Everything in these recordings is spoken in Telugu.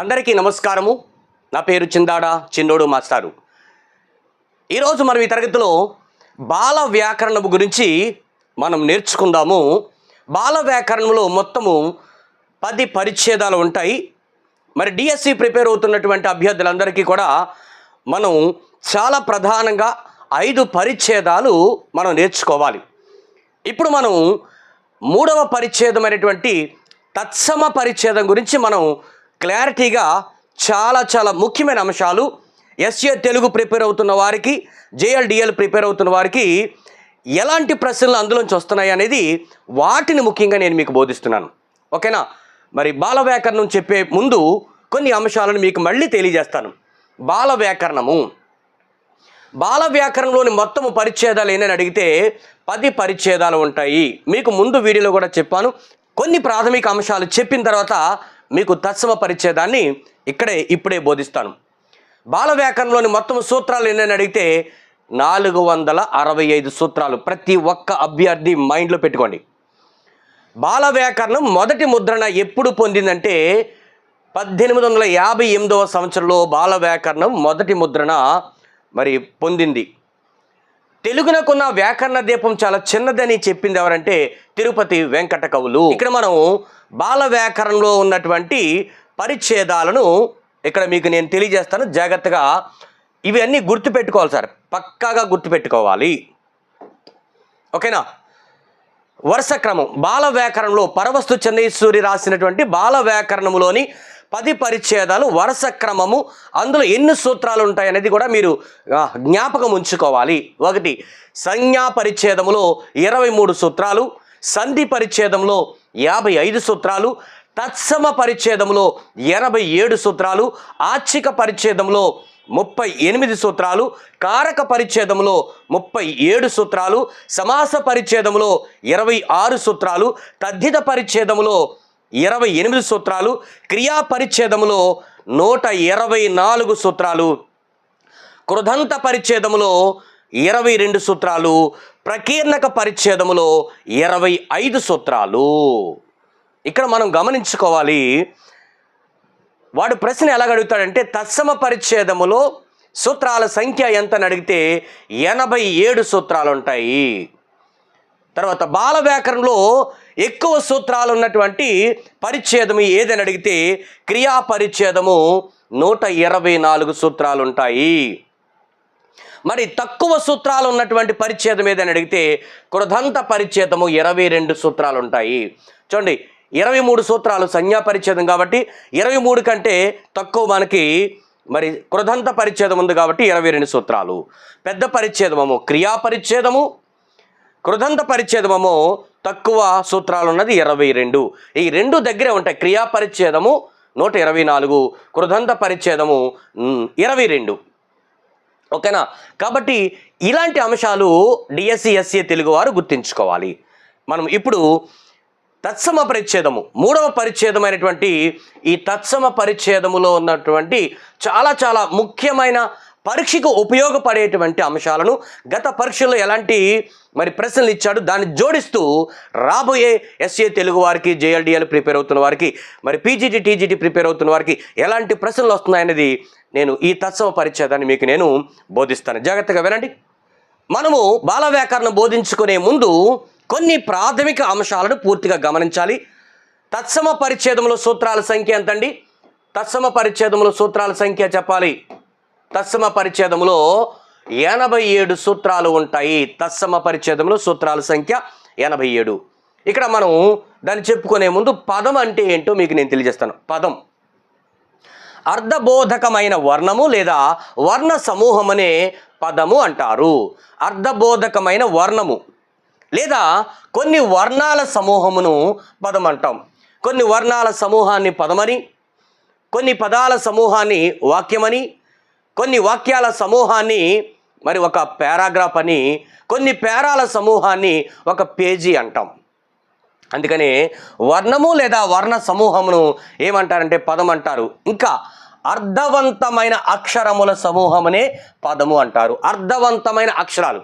అందరికీ నమస్కారము. నా పేరు చిందాడ చిన్నోడు మాస్టారు. ఈరోజు మనం ఈ తరగతిలో బాల వ్యాకరణము గురించి మనం నేర్చుకుందాము. బాల వ్యాకరణంలో మొత్తము పది పరిచ్ఛేదాలు ఉంటాయి. మరి డిఎస్సి ప్రిపేర్ అవుతున్నటువంటి అభ్యర్థులందరికీ కూడా మనం చాలా ప్రధానంగా ఐదు పరిచ్ఛేదాలు మనం నేర్చుకోవాలి. ఇప్పుడు మనం మూడవ పరిచ్ఛేదమైనటువంటి తత్సమ పరిచ్ఛేదం గురించి మనం క్లారిటీగా చాలా చాలా ముఖ్యమైన అంశాలు ఎస్ఏ తెలుగు ప్రిపేర్ అవుతున్న వారికి జేఎల్డిఎల్ ప్రిపేర్ అవుతున్న వారికి ఎలాంటి ప్రశ్నలు అందులోంచి వస్తున్నాయి అనేది వాటిని ముఖ్యంగా నేను మీకు బోధిస్తున్నాను. ఓకేనా? మరి బాల వ్యాకరణం చెప్పే ముందు కొన్ని అంశాలను మీకు మళ్ళీ తెలియజేస్తాను. బాల వ్యాకరణము బాల వ్యాకరణంలోని మొత్తము పరిచ్ఛేదాలు ఏంటని అడిగితే పది పరిచ్ఛేదాలు ఉంటాయి. మీకు ముందు వీడియోలో కూడా చెప్పాను. కొన్ని ప్రాథమిక అంశాలు చెప్పిన తర్వాత మీకు తత్సమ పరిచ్ఛేదాన్ని ఇక్కడే ఇప్పుడే బోధిస్తాను. బాల వ్యాకరణంలోని మొత్తం సూత్రాలు ఏంటని అడిగితే నాలుగు వందల అరవై ఐదు సూత్రాలు ప్రతి ఒక్క అభ్యర్థి మైండ్లో పెట్టుకోండి. బాల వ్యాకరణం మొదటి ముద్రణ ఎప్పుడు పొందిందంటే పద్దెనిమిది వందల యాభై ఎనిమిదవ సంవత్సరంలో బాల వ్యాకరణం మొదటి ముద్రణ మరి పొందింది. తెలుగునకున్న వ్యాకరణ దీపం చాలా చిన్నదని చెప్పింది ఎవరంటే తిరుపతి వెంకట కవులు. ఇక్కడ మనం బాల వ్యాకరణంలో ఉన్నటువంటి పరిచ్ఛేదాలను ఇక్కడ మీకు నేను తెలియజేస్తాను. జాగ్రత్తగా ఇవన్నీ గుర్తుపెట్టుకోవాలి సార్. పక్కాగా గుర్తుపెట్టుకోవాలి. ఓకేనా? వరుస క్రమం. బాల వ్యాకరణంలో పరవస్తు చెన్నైసూరి రాసినటువంటి బాల వ్యాకరణములోని పది పరిచ్ఛేదాలు వరుస క్రమము. అందులో ఎన్ని సూత్రాలు ఉంటాయి అనేది కూడా మీరు జ్ఞాపకం ఉంచుకోవాలి. ఒకటి సంజ్ఞా పరిచ్ఛేదములో ఇరవై మూడు సూత్రాలు సంధి పరిచ్ఛేదంలో యాభై ఐదు సూత్రాలు తత్సమ పరిచ్ఛేదంలో ఎనభై ఏడు సూత్రాలు ఆచ్చిక పరిచ్ఛేదంలో ముప్పై ఎనిమిది సూత్రాలు కారక పరిచ్ఛేదంలో ముప్పై ఏడు సూత్రాలు సమాస పరిచ్ఛేదంలో ఇరవై ఆరు సూత్రాలు తద్ధిత పరిచ్ఛేదంలో ఇరవై ఎనిమిది సూత్రాలు క్రియా పరిచ్ఛేదములో నూట ఇరవై నాలుగు సూత్రాలు. కృదంత పరిచ్ఛేదములో ఇరవై రెండు సూత్రాలు. ప్రకీర్ణక పరిచ్ఛేదములో ఇరవై ఐదు సూత్రాలు. ఇక్కడ మనం గమనించుకోవాలి వాడు ప్రశ్న ఎలాగడుగుతాడంటే తత్సమ పరిచ్ఛేదములో సూత్రాల సంఖ్య ఎంతని అడిగితే ఎనభై ఏడు సూత్రాలు ఉంటాయి తర్వాత బాల వ్యాకరణంలో ఎక్కువ సూత్రాలు ఉన్నటువంటి పరిచ్ఛేదము ఏదని అడిగితే క్రియా పరిచ్ఛేదము నూట ఇరవై నాలుగు సూత్రాలు ఉంటాయి మరి తక్కువ సూత్రాలు ఉన్నటువంటి పరిచ్ఛేదం ఏదని అడిగితే కృదంత పరిచ్ఛేదము ఇరవై రెండు సూత్రాలు ఉంటాయి చూడండి ఇరవై మూడు సూత్రాలు సంజ్ఞా పరిచ్ఛేదం కాబట్టి ఇరవై మూడు కంటే తక్కువ మనకి మరి కృదంత పరిచ్ఛేదం ఉంది కాబట్టి ఇరవై రెండు సూత్రాలు. పెద్ద పరిచ్ఛేదము క్రియా పరిచ్ఛేదము కృదంత పరిచ్ఛేదము తక్కువ సూత్రాలు ఉన్నది ఇరవై రెండు. ఈ రెండు దగ్గరే ఉంటాయి. క్రియా పరిచ్ఛేదము నూట ఇరవై నాలుగు కృదంత పరిచ్ఛేదము ఇరవై రెండు. ఓకేనా? కాబట్టి ఇలాంటి అంశాలు డిఎస్సి ఎస్సీ తెలుగు వారు గుర్తించుకోవాలి. మనం ఇప్పుడు తత్సమ పరిచ్ఛేదము మూడవ పరిచ్ఛేదమైనటువంటి ఈ తత్సమ పరిచ్ఛేదములో ఉన్నటువంటి చాలా చాలా ముఖ్యమైన పరీక్షకు ఉపయోగపడేటువంటి అంశాలను గత పరీక్షల్లో ఎలాంటి మరి ప్రశ్నలు ఇచ్చాడు దాన్ని జోడిస్తూ రాబోయే ఎస్ఏ తెలుగు వారికి జేఎల్డిఎల్ ప్రిపేర్ అవుతున్న వారికి మరి పీజీటీ టీజీటీ ప్రిపేర్ అవుతున్న వారికి ఎలాంటి ప్రశ్నలు వస్తున్నాయనేది నేను ఈ తత్సమ పరిచ్ఛేదాన్ని మీకు నేను బోధిస్తాను. జాగ్రత్తగా వినండి. మనము బాల వ్యాకరణం బోధించుకునే ముందు కొన్ని ప్రాథమిక అంశాలను పూర్తిగా గమనించాలి. తత్సమ పరిచ్ఛేదంలో సూత్రాల సంఖ్య ఎంతండి? తత్సమ పరిచ్ఛేదంలో సూత్రాల సంఖ్య చెప్పాలి. తత్సమ పరిచ్ఛేదంలో ఎనభై ఏడు సూత్రాలు ఉంటాయి. తత్సమ పరిచ్ఛేదంలో సూత్రాల సంఖ్య ఎనభై ఏడు. ఇక్కడ మనం దాన్ని చెప్పుకునే ముందు పదం అంటే ఏంటో మీకు నేను తెలియజేస్తాను. పదం. అర్ధబోధకమైన వర్ణము లేదా వర్ణ సమూహం అనే పదము అంటారు. అర్ధబోధకమైన వర్ణము లేదా కొన్ని వర్ణాల సమూహమును పదం అంటాం. కొన్ని వర్ణాల సమూహాన్ని పదమని కొన్ని పదాల సమూహాన్ని వాక్యమని కొన్ని వాక్యాల సమూహాన్ని మరి ఒక పారాగ్రాఫ్ అని కొన్ని పేరాల సమూహాన్ని ఒక పేజీ అంటాం. అందుకని వర్ణము లేదా వర్ణ సమూహమును ఏమంటారంటే పదం అంటారు. ఇంకా అర్థవంతమైన అక్షరముల సమూహమనే పదము అంటారు. అర్థవంతమైన అక్షరాలు.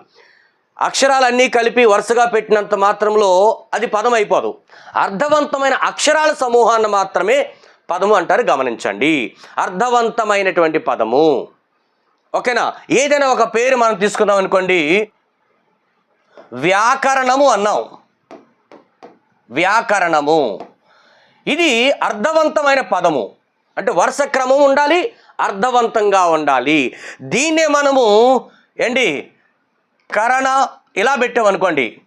అక్షరాలన్నీ కలిపి వరుసగా పెట్టినంత మాత్రంలో అది పదం అయిపోదు. అర్థవంతమైన అక్షరాల సమూహాన్ని మాత్రమే పదము అంటారు గమనించండి. అర్థవంతమైనటువంటి పదము. ఓకేనా? ఏదైనా ఒక పేరు మనం తీసుకుందాం అనుకోండి. వ్యాకరణము అన్నాం. వ్యాకరణము. ఇది అర్థవంతమైన పదము. అంటే వరుస క్రమం ఉండాలి అర్థవంతంగా ఉండాలి. దీన్నే మనము ఏంటి? కరణ ఇలా పెట్టామనుకోండి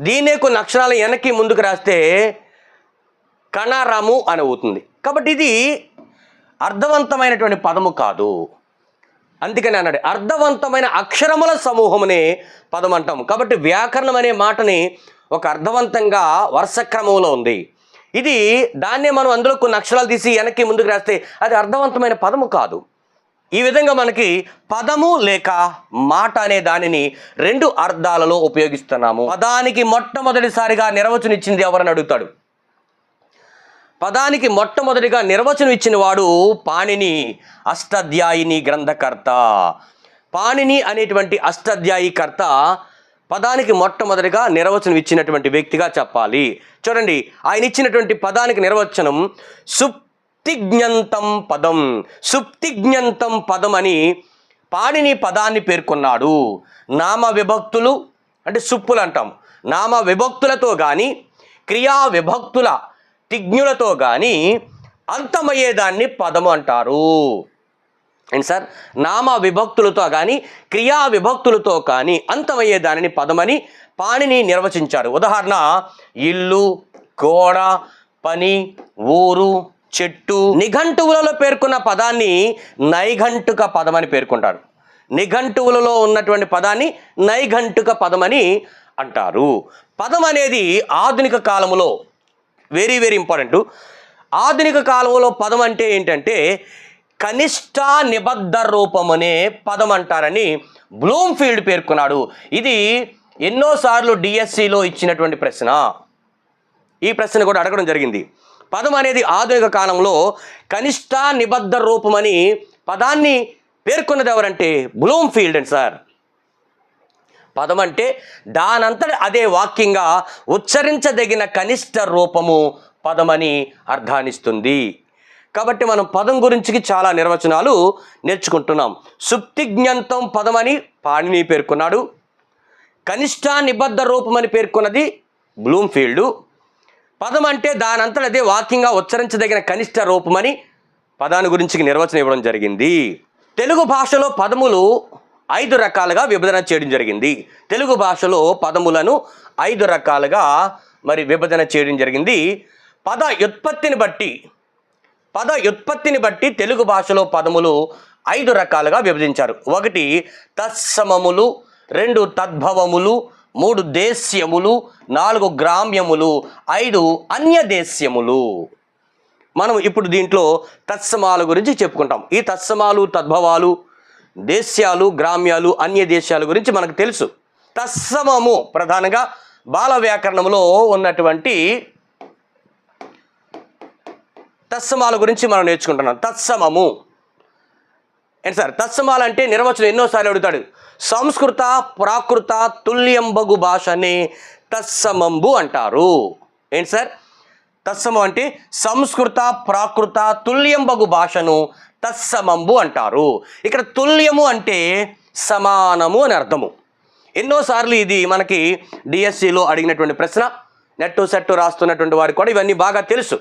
దీన్నే కొన్ని అక్షరాలు వెనక్కి ముందుకు రాస్తే కణరము అని అవుతుంది. కాబట్టి ఇది అర్థవంతమైనటువంటి పదము కాదు. అందుకని అన్నాడు అర్థవంతమైన అక్షరముల సమూహమునే పదం అంటాం కాబట్టి వ్యాకరణం అనే మాటని ఒక అర్థవంతంగా వరుస క్రమంలో ఉంది. ఇది దాన్నే మనం అందులో కొన్ని అక్షరాలు తీసి వెనక్కి ముందుకు రాస్తే అది అర్థవంతమైన పదము కాదు. ఈ విధంగా మనకి పదము లేక మాట అనే దానిని రెండు అర్థాలలో ఉపయోగిస్తున్నాము. పదానికి మొట్టమొదటిసారిగా నిర్వచనం ఇచ్చింది ఎవరని అడుగుతాడు? పదానికి మొట్టమొదటిగా నిర్వచనం ఇచ్చిన వాడు పాణిని అష్టాధ్యాయిని గ్రంథకర్త. పాణిని అనేటువంటి అష్టాధ్యాయి కర్త పదానికి మొట్టమొదటిగా నిర్వచనం ఇచ్చినటువంటి వ్యక్తిగా చెప్పాలి. చూడండి ఆయన ఇచ్చినటువంటి పదానికి నిర్వచనం సుప్తిజ్ఞంతం పదం. సుప్తిజ్ఞంతం పదం అని పాణిని పదాన్ని పేర్కొన్నాడు. నామ విభక్తులు అంటే సుప్పులు అంటాం. నామ విభక్తులతో కానీ క్రియా విభక్తుల తిజ్ఞులతో కానీ అంతమయ్యేదాన్ని పదము అంటారు. ఏంటి సార్? నామ విభక్తులతో కానీ క్రియా విభక్తులతో కానీ అంతమయ్యే దానిని పదమని పాణిని నిర్వచించారు ఉదాహరణ ఇల్లు గోడ పని ఊరు చెట్టు నిఘంటువులలో పేర్కొన్న పదాన్ని నైఘంటుక పదమని పేర్కొంటారు నిఘంటువులలో ఉన్నటువంటి పదాన్ని నైఘంటుక పదమని అంటారు. పదం అనేది ఆధునిక కాలములో వెరీ వెరీ ఇంపార్టెంట్. ఆధునిక కాలంలో పదం అంటే ఏంటంటే కనిష్ట నిబద్ధ రూపం అనే పదం అంటారని బ్లూమ్ఫీల్డ్ పేర్కొన్నాడు. ఇది ఎన్నోసార్లు డిఎస్సిలో ఇచ్చినటువంటి ప్రశ్న. ఈ ప్రశ్న కూడా అడగడం జరిగింది. పదం అనేది ఆధునిక కాలంలో కనిష్ట నిబద్ధ రూపమని పదాన్ని పేర్కొన్నది ఎవరంటే బ్లూమ్ఫీల్డ్ అండి సార్. పదం అంటే దానంతట అదే వాక్యంగా ఉచ్చరించదగిన కనిష్ట రూపము పదమని అర్థానిస్తుంది కాబట్టి మనం పదం గురించి చాలా నిర్వచనాలు నేర్చుకుంటున్నాం. సుప్తిజ్ఞంతం పదమని పాణిని పేర్కొన్నాడు. కనిష్ట నిబద్ధ రూపమని పేర్కొన్నది బ్లూమ్ఫీల్డ్. పదం అంటే దానంతట అదే వాక్యంగా ఉచ్చరించదగిన కనిష్ట రూపమని పదాన్ని గురించి నిర్వచనం ఇవ్వడం జరిగింది. తెలుగు భాషలో పదములు ఐదు రకాలుగా విభజన చేయడం జరిగింది. తెలుగు భాషలో పదములను ఐదు రకాలుగా మరి విభజన చేయడం జరిగింది. పద వ్యుత్పత్తిని బట్టి పద వ్యుత్పత్తిని బట్టి తెలుగు భాషలో పదములు ఐదు రకాలుగా విభజించారు. ఒకటి తత్సమములు రెండు తద్భవములు మూడు దేశ్యములు నాలుగు గ్రామ్యములు ఐదు అన్యదేశ్యములు. మనం ఇప్పుడు దీంట్లో తత్సమాల గురించి చెప్పుకుంటాం. ఈ తత్సమాలు తద్భవాలు దేశ్యాలు గ్రామ్యాలు అన్య దేశాల గురించి మనకు తెలుసు. తత్సమము ప్రధానంగా బాల వ్యాకరణంలో ఉన్నటువంటి తత్సమాల గురించి మనం నేర్చుకుంటున్నాం. తత్సమము ఏంటి సార్? తత్సమాలు అంటే నిర్వచనం ఎన్నోసార్లు అడుగుతాడు. సంస్కృత ప్రాకృత తుల్యంబగు భాషని తత్సమంబు అంటారు. ఏంటి సార్? తత్సమం అంటే సంస్కృత ప్రాకృత తుల్యంబగు భాషను తత్సమంబు అంటారు. ఇక్కడ తుల్యము అంటే సమానము అని అర్థము. ఎన్నోసార్లు ఇది మనకి డిఎస్సిలో అడిగినటువంటి ప్రశ్న నెట్టు సెట్టు రాస్తున్నటువంటి వారికి కూడా ఇవన్నీ బాగా తెలుసు.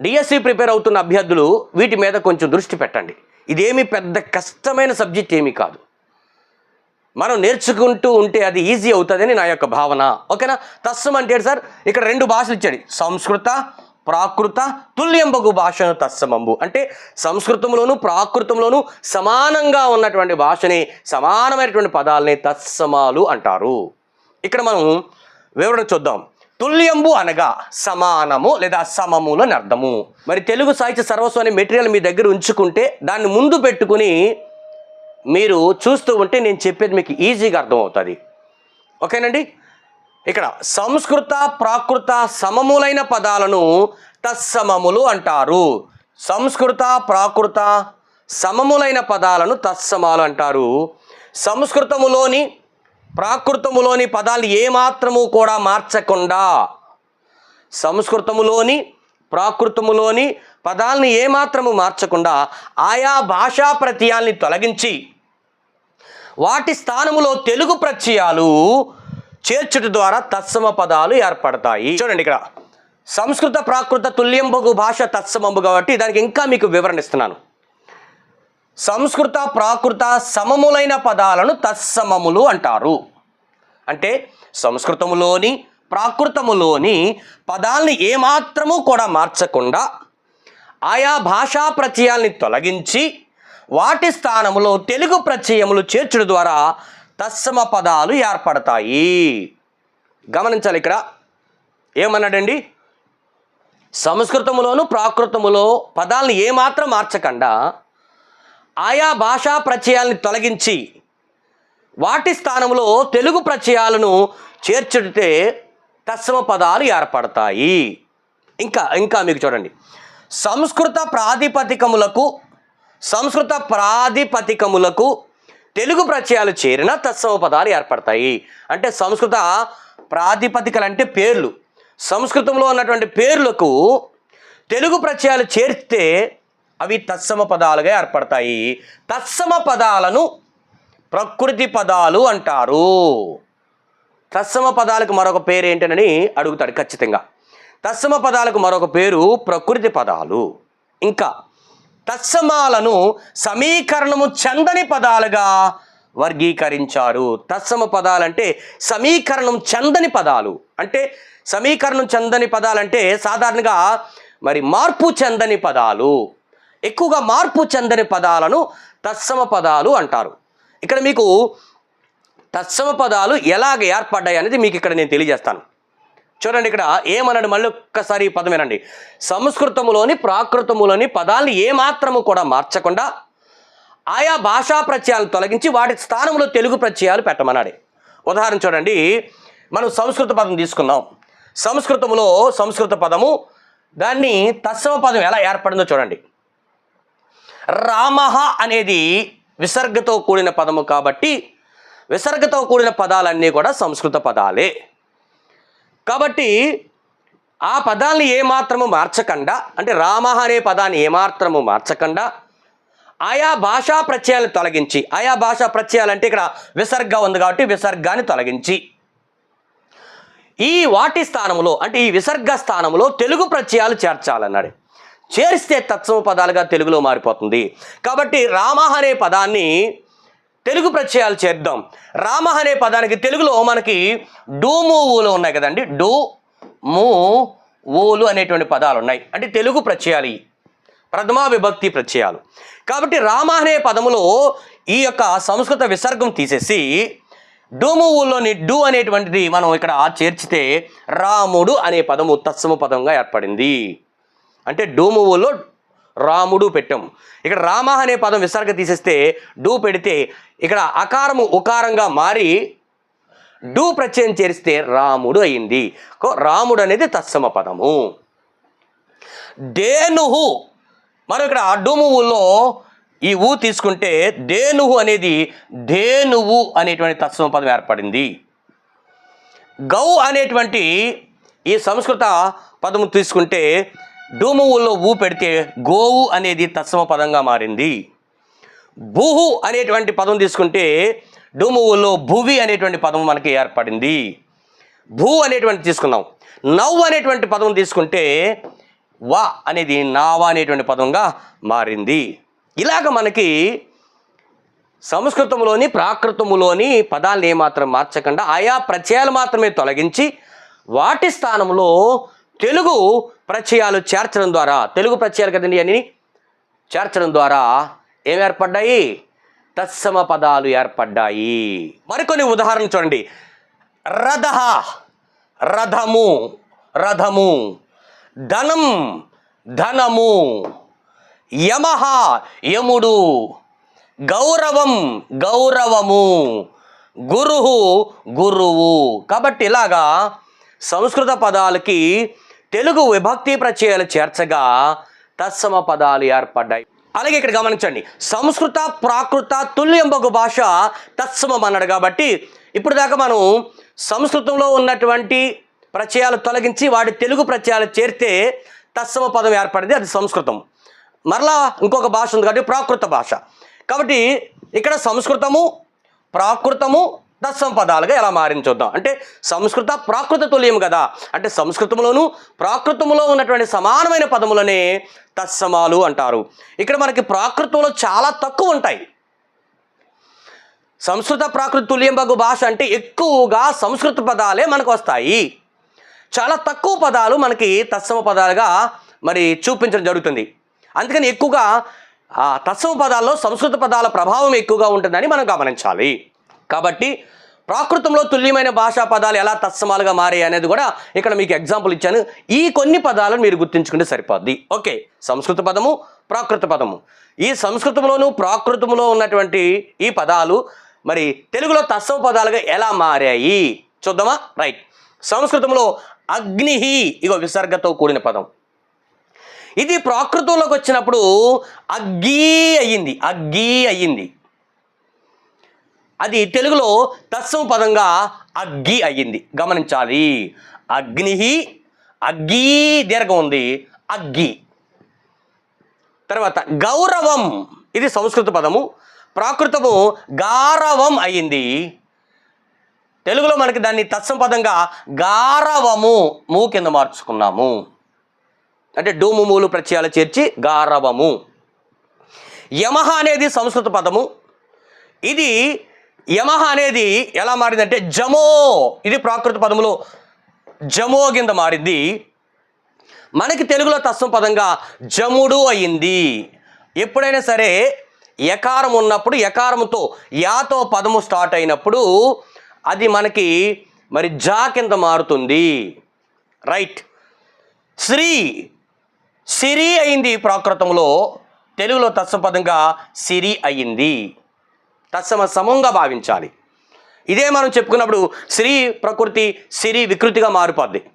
డిఎస్సి ప్రిపేర్ అవుతున్న అభ్యర్థులు వీటి మీద కొంచెం దృష్టి పెట్టండి. ఇదేమి పెద్ద కష్టమైన సబ్జెక్ట్ ఏమీ కాదు. మనం నేర్చుకుంటూ ఉంటే అది ఈజీ అవుతుందని నా యొక్క భావన. ఓకేనా? తస్సం అంటే సార్? ఇక్కడ రెండు భాషలు ఇచ్చాడు. సంస్కృత ప్రాకృత తుల్యంబగు భాషను తత్సమంబు. అంటే సంస్కృతంలోను ప్రాకృతంలోను సమానంగా ఉన్నటువంటి భాషని సమానమైనటువంటి పదాలని తత్సమాలు అంటారు. ఇక్కడ మనం వివరణ చూద్దాం. తుల్యంబు అనగా సమానము లేదా సమములు అని అర్థము. మరి తెలుగు సాహిత్య సర్వస్వం అనే మెటీరియల్ మీ దగ్గర ఉంచుకుంటే దాన్ని ముందు పెట్టుకుని మీరు చూస్తూ ఉంటే నేను చెప్పేది మీకు ఈజీగా అర్థమవుతుంది. ఓకేనండి? ఇక్కడ సంస్కృత ప్రాకృత సమములైన పదాలను తత్సమములు అంటారు. సంస్కృత ప్రాకృత సమములైన పదాలను తత్సమాలు అంటారు. సంస్కృతములోని ప్రాకృతములోని పదాలు ఏమాత్రము కూడా మార్చకుండా సంస్కృతములోని ప్రాకృతములోని పదాలని ఏమాత్రము మార్చకుండా ఆయా భాషా ప్రత్యయాల్ని తొలగించి వాటి స్థానములో తెలుగు ప్రత్యయాలు చేర్చుట ద్వారా తత్సమ పదాలు ఏర్పడతాయి. చూడండి ఇక్కడ. సంస్కృత ప్రాకృత తుల్యంబగు భాష తత్సమము కాబట్టి దానికి ఇంకా మీకు వివరణ ఇస్తున్నాను. సంస్కృత ప్రాకృత సమములైన పదాలను తత్సమములు అంటారు. అంటే సంస్కృతములోని ప్రాకృతములోని పదాలని ఏమాత్రము కూడా మార్చకుండా ఆయా భాషా ప్రత్యయాల్ని తొలగించి వాటి స్థానములో తెలుగు ప్రత్యయములు చేర్చడం ద్వారా తత్సమ పదాలు ఏర్పడతాయి. గమనించాలి ఇక్కడ. ఏమన్నాడండి? సంస్కృతములోను ప్రాకృతములో పదాలను ఏమాత్రం మార్చకుండా. ఆయా భాషా ప్రత్యయాల్ని తొలగించి వాటి స్థానంలో తెలుగు ప్రత్యయాలను చేర్చుడితే తత్సమ పదాలు ఏర్పడతాయి. ఇంకా ఇంకా మీకు చూడండి. సంస్కృత ప్రాతిపదికములకు సంస్కృత ప్రాతిపదికములకు తెలుగు ప్రత్యయాలు చేరిన తత్సవ పదాలు ఏర్పడతాయి. అంటే సంస్కృత ప్రాతిపదికలు అంటే పేర్లు. సంస్కృతంలో ఉన్నటువంటి పేర్లకు తెలుగు ప్రత్యయాలు చేర్చితే అవి తత్సమ పదాలుగా ఏర్పడతాయి. తత్సమ పదాలను ప్రకృతి పదాలు అంటారు. తత్సమ పదాలకు మరొక పేరు ఏంటనని అడుగుతాడు ఖచ్చితంగా. తత్సమ పదాలకు మరొక పేరు ప్రకృతి పదాలు. ఇంకా తత్సమాలను సమీకరణము చందని పదాలుగా వర్గీకరించారు. తత్సమ పదాలంటే సమీకరణం చందని పదాలు. అంటే సమీకరణం చందని పదాలంటే సాధారణంగా మరి మార్పు చెందని పదాలు. ఎక్కువగా మార్పు చెందని పదాలను తత్సమ పదాలు అంటారు. ఇక్కడ మీకు తత్సమ పదాలు ఎలాగ ఏర్పడ్డాయి అనేది మీకు ఇక్కడ నేను తెలియజేస్తాను. చూడండి ఇక్కడ ఏమన్నాడు మళ్ళీ ఒక్కసారి ఈ పదం సంస్కృతములోని ప్రాకృతములోని పదాలను ఏమాత్రము కూడా మార్చకుండా ఆయా భాషా ప్రత్యయాలను తొలగించి వాటి స్థానంలో తెలుగు ప్రత్యయాలు పెట్టమన్నాడు. ఉదాహరణ చూడండి మనం సంస్కృత పదం తీసుకుందాం. సంస్కృతములో సంస్కృత పదము దాన్ని తత్సవ పదం ఎలా ఏర్పడిందో చూడండి. రామః అనేది విసర్గతో కూడిన పదము కాబట్టి విసర్గతో కూడిన పదాలన్నీ కూడా సంస్కృత పదాలే. కాబట్టి ఆ పదాన్ని ఏమాత్రము మార్చకుండా అంటే రామ అనే పదాన్ని ఏమాత్రము మార్చకుండా ఆయా భాషా ప్రత్యయాలను తొలగించి ఆయా భాషా ప్రత్యయాలు అంటే ఇక్కడ విసర్గ ఉంది కాబట్టి విసర్గాన్ని తొలగించి ఈ వాటి స్థానంలో అంటే ఈ విసర్గ స్థానంలో తెలుగు ప్రత్యయాలు చేర్చాలన్నాడు. చేరిస్తే తత్సమ పదాలుగా తెలుగులో మారిపోతుంది. కాబట్టి రామ అనే పదాన్ని తెలుగు ప్రత్యయాలు చేద్దాం. రామ అనే పదానికి తెలుగులో మనకి డూము ఊలు ఉన్నాయి కదండి. డూ మూ ఊలు అనేటువంటి పదాలు ఉన్నాయి. అంటే తెలుగు ప్రత్యయాలు ప్రథమా విభక్తి ప్రత్యయాలు. కాబట్టి రామ అనే పదములో ఈ యొక్క సంస్కృత విసర్గం తీసేసి డూము ఊళ్ళోని డూ అనేటువంటిది మనం ఇక్కడ చేర్చితే రాముడు అనే పదము తత్సమ పదంగా ఏర్పడింది. అంటే డూము ఊళ్ళో రాముడు పెట్టాం. ఇక్కడ రామ అనే పదం విసర్గ తీసేస్తే డూ పెడితే ఇక్కడ అకారము ఉకారంగా మారి డూ ప్రత్యయం చేరిస్తే రాముడు అయింది. రాముడు అనేది తత్సమ పదము. దేనుహు మనం ఇక్కడ అడ్డుమువుల్లో ఈ ఊ తీసుకుంటే దేనుహు అనేది దేనువు అనేటువంటి తత్సమ పదం ఏర్పడింది. గౌ అనేటువంటి ఈ సంస్కృత పదము తీసుకుంటే డూమువుల్లో ఊ పెడితే గోవు అనేది తత్సమ పదంగా మారింది. భూహు అనేటువంటి పదం తీసుకుంటే డూమువుల్లో భువి అనేటువంటి పదం మనకి ఏర్పడింది. భూ అనేటువంటి తీసుకున్నాం. నవ్వు అనేటువంటి పదం తీసుకుంటే వా అనేది నావా అనేటువంటి పదంగా మారింది. ఇలాగ మనకి సంస్కృతంలోని ప్రాకృతములోని పదాలను ఏమాత్రం మార్చకుండా ఆయా ప్రత్యయాలు మాత్రమే తొలగించి వాటి స్థానంలో తెలుగు ప్రత్యయాలు చేర్చడం ద్వారా తెలుగు ప్రత్యయాలు కదండి అని చేర్చడం ద్వారా ఏం ఏర్పడ్డాయి? తత్సమ పదాలు ఏర్పడ్డాయి. మరికొన్ని ఉదాహరణలు చూడండి. రథ రథము రథము ధనం ధనము యమహ యముడు గౌరవం గౌరవము గురువు గురువు. కాబట్టి ఇలాగా సంస్కృత పదాలకి తెలుగు విభక్తి ప్రత్యయాలు చేర్చగా తత్సమ పదాలు ఏర్పడ్డాయి. అలాగే ఇక్కడ గమనించండి సంస్కృత ప్రాకృత తుల్యంబగు భాష తత్సమం అన్నాడు కాబట్టి ఇప్పుడు దాకా మనం సంస్కృతంలో ఉన్నటువంటి ప్రత్యయాలు తొలగించి వాటి తెలుగు ప్రత్యయాలు చేరితే తత్సమ పదం ఏర్పడింది అది సంస్కృతం. మరలా ఇంకొక భాష ఉంది కాబట్టి ప్రాకృత భాష. కాబట్టి ఇక్కడ సంస్కృతము ప్రాకృతము తత్సమ పదాలుగా ఎలా మారింది చూద్దాం. అంటే సంస్కృత ప్రాకృత తుల్యం కదా. అంటే సంస్కృతంలోను ప్రాకృతంలో ఉన్నటువంటి సమానమైన పదములనే తత్సమాలు అంటారు. ఇక్కడ మనకి ప్రాకృతంలో చాలా తక్కువ ఉంటాయి. సంస్కృత ప్రాకృత తుల్యం బగు భాష అంటే ఎక్కువగా సంస్కృత పదాలే మనకు వస్తాయి. చాలా తక్కువ పదాలు మనకి తత్సమ పదాలుగా మరి చూపించడం జరుగుతుంది. అందుకని ఎక్కువగా ఆ తత్సమ పదాల్లో సంస్కృత పదాల ప్రభావం ఎక్కువగా ఉంటుందని మనం గమనించాలి. కాబట్టి ప్రాకృతంలో తుల్యమైన భాషా పదాలు ఎలా తత్సమాలుగా మారాయి అనేది కూడా ఇక్కడ మీకు ఎగ్జాంపుల్ ఇచ్చాను. ఈ కొన్ని పదాలను మీరు గుర్తుంచుకుంటే సరిపోద్ది. ఓకే సంస్కృత పదము ప్రాకృత పదము. ఈ సంస్కృతంలోను ప్రాకృతంలో ఉన్నటువంటి ఈ పదాలు మరి తెలుగులో తత్సవ పదాలుగా ఎలా మారాయి? చూద్దామా? రైట్ సంస్కృతంలో అగ్నిహి ఇగో విసర్గతో కూడిన పదం. ఇది ప్రాకృతంలోకి వచ్చినప్పుడు అగ్గి అయ్యింది అగ్గి అయ్యింది. అది తెలుగులో తత్సమ పదంగా అగ్గి అయ్యింది. గమనించాలి. అగ్ని అగ్గి దీర్ఘం ఉంది. అగ్గి. తర్వాత గౌరవం ఇది సంస్కృత పదము. ప్రాకృతము గారవం అయ్యింది. తెలుగులో మనకి దాన్ని తత్సం పదంగా గారవము మూ కింద మార్చుకున్నాము. అంటే డూము మూలు ప్రత్యయాలు చేర్చి గారవము. యమహ అనేది సంస్కృత పదము. ఇది యమహ అనేది ఎలా మారిందంటే జమో. ఇది ప్రాకృత పదములో జమో కింద మారింది. మనకి తెలుగులో తత్వం పదంగా జముడు అయింది. ఎప్పుడైనా సరే యకారం ఉన్నప్పుడు యకారముతో యాతో పదము స్టార్ట్ అయినప్పుడు అది మనకి మరి జా కింద మారుతుంది. రైట్. శ్రీ సిరి అయింది ప్రాకృతంలో తెలుగులో తత్సపదంగా సిరి అయింది. తత్సమ సమంగా భావించాలి. ఇదే మనం చెప్పుకున్నప్పుడు శ్రీ ప్రకృతి సిరి వికృతిగా మారిపోద్ది.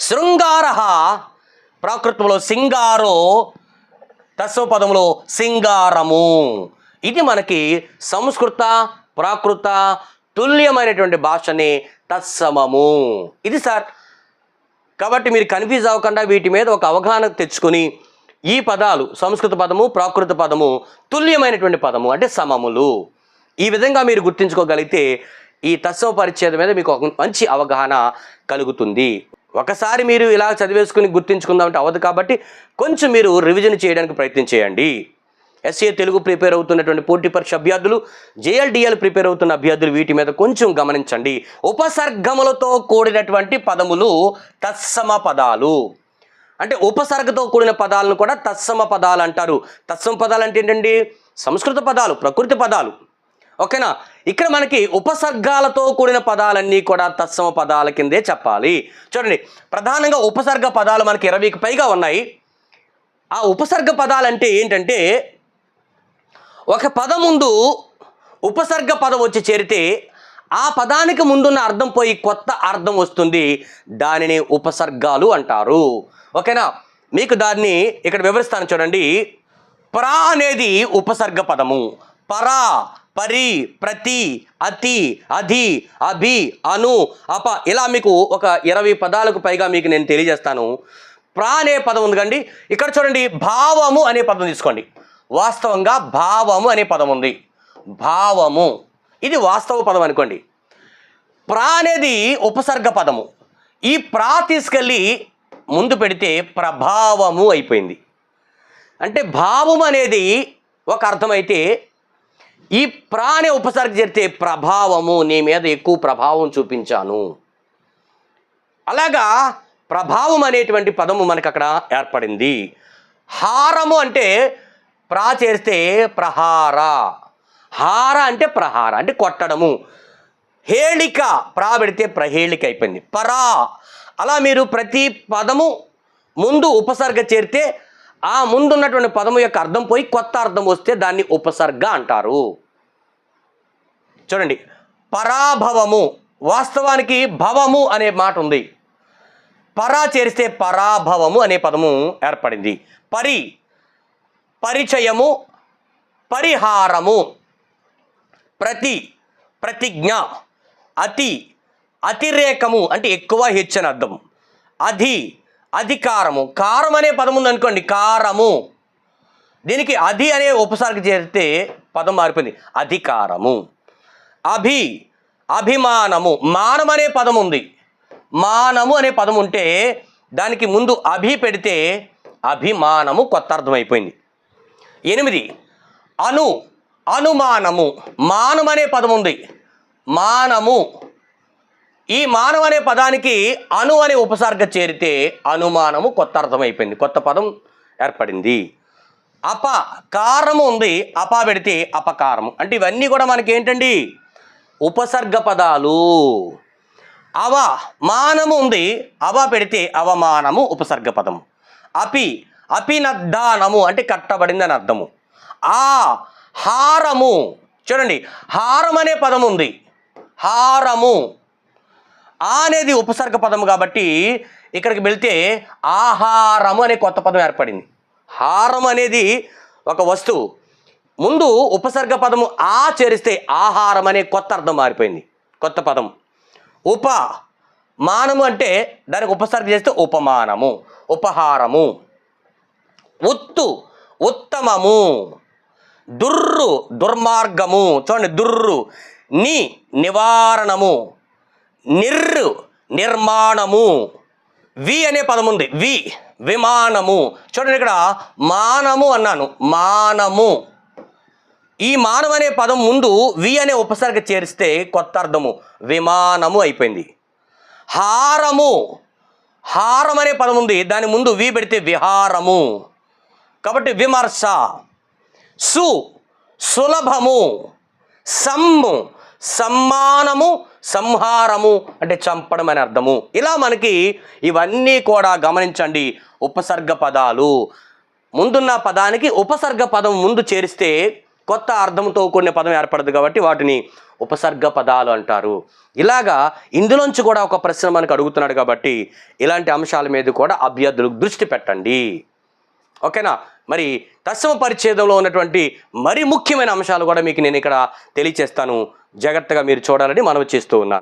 శృంగార ప్రాకృతంలో సింగారో తత్సవ పదంలో సింగారము. ఇది మనకి సంస్కృత ప్రాకృత తుల్యమైనటువంటి భాషని తత్సమము. ఇది సార్. కాబట్టి మీరు కన్ఫ్యూజ్ అవ్వకుండా వీటి మీద ఒక అవగాహన తెచ్చుకొని ఈ పదాలు సంస్కృత పదము ప్రాకృత పదము తుల్యమైనటువంటి పదము అంటే సమములు. ఈ విధంగా మీరు గుర్తించుకోగలిగితే ఈ తత్సవ పరిచ్ఛేదం మీద మీకు ఒక మంచి అవగాహన కలుగుతుంది. ఒకసారి మీరు ఇలా చదివేసుకుని గుర్తించుకుందామంటే అవ్వదు కాబట్టి కొంచెం మీరు రివిజన్ చేయడానికి ప్రయత్నం చేయండి. ఎస్ఏ తెలుగు ప్రిపేర్ అవుతున్నటువంటి పోటీ పరీక్ష అభ్యర్థులు జేఎల్డిఎల్ ప్రిపేర్ అవుతున్న అభ్యర్థులు వీటి మీద కొంచెం గమనించండి. ఉపసర్గములతో కూడినటువంటి పదములు తత్సమ పదాలు. అంటే ఉపసర్గతో కూడిన పదాలను కూడా తత్సమ పదాలు అంటారు. తత్సమ పదాలు అంటే ఏంటండి? సంస్కృత పదాలు ప్రకృతి పదాలు. ఓకేనా? ఇక్కడ మనకి ఉపసర్గాలతో కూడిన పదాలన్నీ కూడా తత్సమ పదాల కిందే చెప్పాలి. చూడండి ప్రధానంగా ఉపసర్గ పదాలు మనకి ఇరవైకి పైగా ఉన్నాయి. ఆ ఉపసర్గ పదాలు అంటే ఏంటంటే ఒక పదం ముందు ఉపసర్గ పదం వచ్చి చేరితే ఆ పదానికి ముందున్న అర్థం పోయి కొత్త అర్థం వస్తుంది. దానిని ఉపసర్గాలు అంటారు. ఓకేనా? మీకు దాన్ని ఇక్కడ వివరిస్తాను చూడండి. ప్రా అనేది ఉపసర్గ పదము. పరా పరి ప్రతి అతి అధి అభి అను అప. ఇలా మీకు ఒక ఇరవై పదాలకు పైగా మీకు నేను తెలియజేస్తాను. ప్రా అనే పదం ఉంది కండి. ఇక్కడ చూడండి భావము అనే పదం తీసుకోండి. వాస్తవంగా భావము అనే పదం ఉంది. భావము. ఇది వాస్తవ పదం అనుకోండి. ప్రా అనేది ఉపసర్గ పదము. ఈ ప్రా తీసుకెళ్ళి ముందు పెడితే ప్రభావము అయిపోయింది. అంటే భావం అనేది ఒక అర్థమైతే ఈ ప్రా ఉపసర్గ చేరితే ప్రభావము నీ మీద ఎక్కువ ప్రభావం చూపించాను. అలాగా ప్రభావం అనేటువంటి పదము మనకు అక్కడ ఏర్పడింది. హారము అంటే ప్రా చేస్తే ప్రహార. హార అంటే ప్రహార అంటే కొట్టడము. హేళిక ప్రా పెడితే ప్రహేళిక అయిపోయింది. పరా అలా మీరు ప్రతి పదము ముందు ఉపసర్గ చేరితే ఆ ముందున్నటువంటి పదము యొక్క అర్థం పోయి కొత్త అర్థం వస్తే దాన్ని ఉపసర్గ అంటారు. చూడండి. పరాభవము. వాస్తవానికి భవము అనే మాట ఉంది. పరా చేరిస్తే పరాభవము అనే పదము ఏర్పడింది. పరి. పరిచయము. పరిహారము. ప్రతి. ప్రతిజ్ఞ. అతి. అతిరేకము అంటే ఎక్కువ హెచ్చని అర్థం. అధి అధికారము. కారం అనే పదం ఉందనుకోండి కారము. దీనికి అధి అనే ఉపసర్గ చేరితే పదం మారిపోయింది. అధికారము. అభి అభిమానము. మానం అనే పదం ఉంది. మానము అనే పదం ఉంటే దానికి ముందు అభి పెడితే అభిమానము కొత్త అర్థమైపోయింది. ఎనిమిది అను అనుమానము. మానం అనే పదం ఉంది. మానము. ఈ మానవ అనే పదానికి అను అనే ఉపసర్గ చేరితే అనుమానము కొత్త అర్థమైపోయింది. కొత్త పదం ఏర్పడింది. అప కారము ఉంది. అప పెడితే అపకారము. అంటే ఇవన్నీ కూడా మనకి ఏంటండి ఉపసర్గ పదాలు. అవ మానము ఉంది. అవ పెడితే అవమానము ఉపసర్గ పదము. అపి అపినద్ధానము అంటే కట్టబడింది అని అర్థము. ఆ హారము. చూడండి హారం అనే పదం ఉంది. హారము. ఆ అనేది ఉపసర్గ పదము కాబట్టి ఇక్కడికి వెళ్తే ఆహారము అనే కొత్త పదం ఏర్పడింది. హారం అనేది ఒక వస్తువు. ముందు ఉపసర్గ పదము ఆ చేరిస్తే ఆహారం అనే కొత్త అర్థం మారిపోయింది. కొత్త పదం. ఉప మానము అంటే దానికి ఉపసర్గ చేస్తే ఉపమానము ఉపహారము. ఉత్తు ఉత్తమము. దుర్రు దుర్మార్గము. చూడండి దుర్రు ని నివారణము. నిర్రు నిర్మాణము. వి అనే పదం ఉంది. వి విమానము. చూడండి ఇక్కడ మానము అన్నాను. మానము. ఈ మానం అనే పదం ముందు వి అనే ఉపసర్గ చేరిస్తే కొత్త అర్థము. విమానము అయిపోయింది. హారము. హారం అనే పదం ఉంది. దాని ముందు వి పెడితే విహారము. కాబట్టి విమర్శ. సు సులభము. సమ్ము సమ్మానము సంహారము అంటే చంపడం అని అర్థము. ఇలా మనకి ఇవన్నీ కూడా గమనించండి ఉపసర్గ పదాలు. ముందున్న పదానికి ఉపసర్గ పదం ముందు చేరిస్తే కొత్త అర్థంతో కూడిన పదం ఏర్పడదు కాబట్టి వాటిని ఉపసర్గ పదాలు అంటారు. ఇలాగా ఇందులోంచి కూడా ఒక ప్రశ్న మనకు అడుగుతున్నాడు కాబట్టి ఇలాంటి అంశాల మీద కూడా అభ్యర్థులు దృష్టి పెట్టండి. ఓకేనా? మరి తత్సమ పరిచ్ఛేదంలో ఉన్నటువంటి మరి ముఖ్యమైన అంశాలు కూడా మీకు నేను ఇక్కడ తెలియచేస్తాను. జాగ్రత్తగా మీరు చూడాలని మనవి చేస్తూ ఉన్నాను.